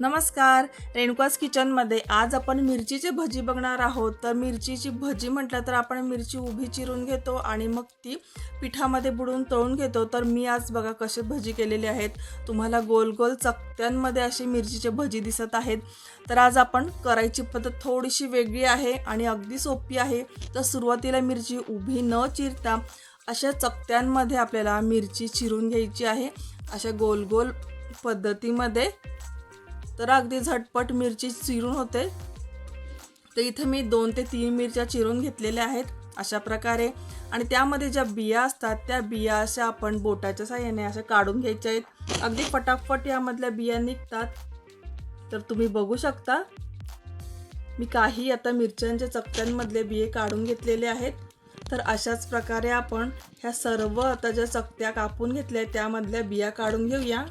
नमस्कार. रेणुकास किचनमध्ये आज आपण मिरचीची भजी बघणार आहोत. तर मिरचीची भजी म्हटलं तर आपण मिरची उभी चिरून घेतो आणि मग ती पिठामध्ये बुडवून तळून घेतो. तर मी आज बघा कसे भजी केलेली आहेत. तुम्हाला गोल गोल चकत्यांमध्ये अशी मिरचीचे भजी दिसत आहेत. तर आज आपण करायची पद्धत थोडीशी वेगळी आहे आणि अगदी सोपी आहे. तर सुरुवातीला मिरची उभी न चिरता अशा चकत्यांमध्ये आपल्याला मिरची चिरून घ्यायची आहे. अशा गोल गोल पद्धतीमध्ये तर अगदी झटपट मिरची चिरून होते. तर इथे मी दोन ते तीन मिरच्या चिरून घेतलेल्या आहेत अशा प्रकारे. आणि त्यामध्ये ज्या बिया असतात त्या बिया अशा आपण बोटाच्या साह्याने अशा काढून घ्यायच्या आहेत. अगदी फटाफट यामधल्या बिया निघतात. तर तुम्ही बघू शकता. मी काही आता मिरच्यांच्या चकत्यांमधले बिये काढून घेतलेले आहेत. तर अशाच प्रकारे आपण ह्या सर्व आता ज्या चकत्या कापून घेतल्या त्यामधल्या बिया काढून घेऊया.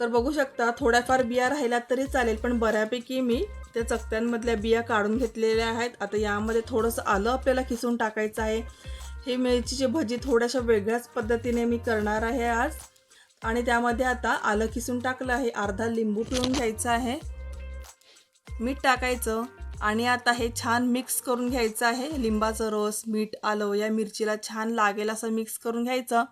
तर बघू शकता थोड्याफार बिया राहिल्या तरी चालेल पण बऱ्यापैकी मी त्या चकत्यांमधल्या बिया काढून घेतलेल्या आहेत. आता यामध्ये थोडंसं आलं आपल्याला किसून टाकायचं आहे. हे मिरचीची भजी थोड्याशा वेगळ्याच पद्धतीने मी करणार आहे आज. आणि त्यामध्ये आता आलं किसून टाकलं आहे. अर्धा लिंबू पिळून घ्यायचा आहे. मीठ टाकायचं. आणि आता हे छान मिक्स करून घ्यायचं आहे. लिंबाचं रस मीठ आलं या मिरचीला छान लागेल असं मिक्स करून घ्यायचं.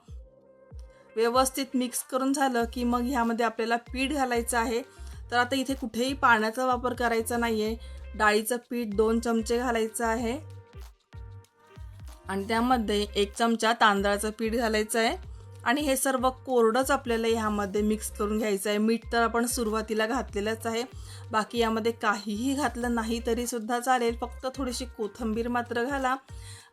व्यवस्थित मिक्स करून झालं की मग ह्यामध्ये आपल्याला पीठ घालायचं आहे. तर आता इथे कुठेही पाण्याचा वापर करायचा नाही आहे डाळीचं पीठ दोन चमचे घालायचं आहे. आणि त्यामध्ये एक चमचा तांदळाचं पीठ घालायचं आहे. आणि हे सर्व कोरडंच आपल्याला ह्यामध्ये मिक्स करून घ्यायचं आहे. मीठ तर आपण सुरुवातीला घातलेलंच आहे. बाकी यामध्ये काहीही घातलं नाही तरीसुद्धा चालेल. फक्त थोडीशी कोथिंबीर मात्र घाला.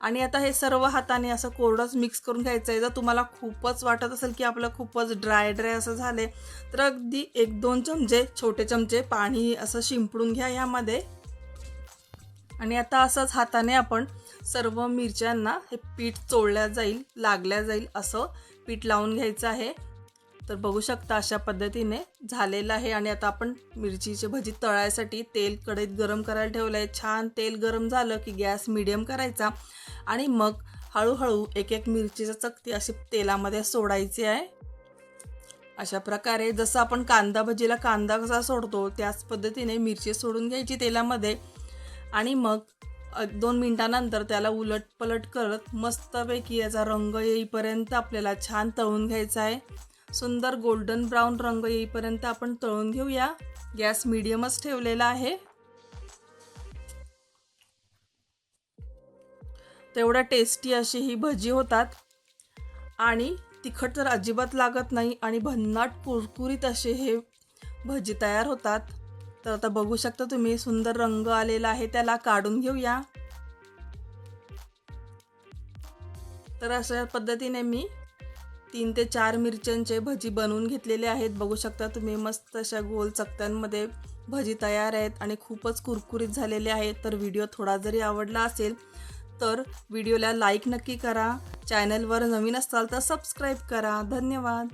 आणि आता हे सर्व हाताने असं कोरडंच मिक्स करून घ्यायचं आहे. जर तुम्हाला खूपच वाटत असेल की आपलं खूपच ड्राय ड्राय असं झाले तर अगदी एक दोन चमचे छोटे चमचे पाणी असं शिंपडून घ्या यामध्ये आणि आता असंच हाताने आपण सर्व मिरच्यांना हे पीठ चोळल्या जाईल लागल्या जाईल असं पीठ लावून घ्यायचं आहे. तर बघू शकता अशा पद्धतीने झालेलं आहे आणि आता आपण मिरचीची भजी तळायसाठी तेल कढईत गरम करायला ठेवलं आहे छान तेल गरम झालं की गॅस मिडियम करायचा आणि मग हळूहळू एक एक मिरचीचं चकती अशी तेलामध्ये सोडायची आहे. अशा प्रकारे जसं आपण कांदा भजीला कांदा कसा सोडतो त्याच पद्धतीने मिरची सोडून घ्यायची तेलामध्ये. आणि मग दोन मिनटानंतर त्याला उलट पलट करत मस्तपैकी याचा रंग येईपर्यंत आपल्याला छान तळून घ्यायचा आहे. सुंदर गोल्डन ब्राऊन रंग येईपर्यंत आपण तळून घेऊया. गॅस मिडियमच ठेवलेला आहे. तेवढ्या टेस्टी अशी ही भजी होतात. आणि तिखट तर अजिबात लागत नाही आणि भन्नाट कुरकुरीत असे हे भजी तयार होतात. तर आता बघू शकता तुम्ही सुंदर रंग आलेला आहे त्याला काढून घेऊया. तर अशा पद्धतीने मी तीन ते चार मिरच्यांचे भजी बनवून घेतलेले आहेत. बघू शकता तुम्ही मस्त अशा गोल चकत्यांमध्ये भजी तयार आहेत आणि खूपच कुरकुरीत झालेले आहेत. तर व्हिडिओ थोडा जरी आवडला असेल तर व्हिडिओला लाईक नक्की करा. चॅनलवर नवीन असाल तर सबस्क्राईब करा. धन्यवाद.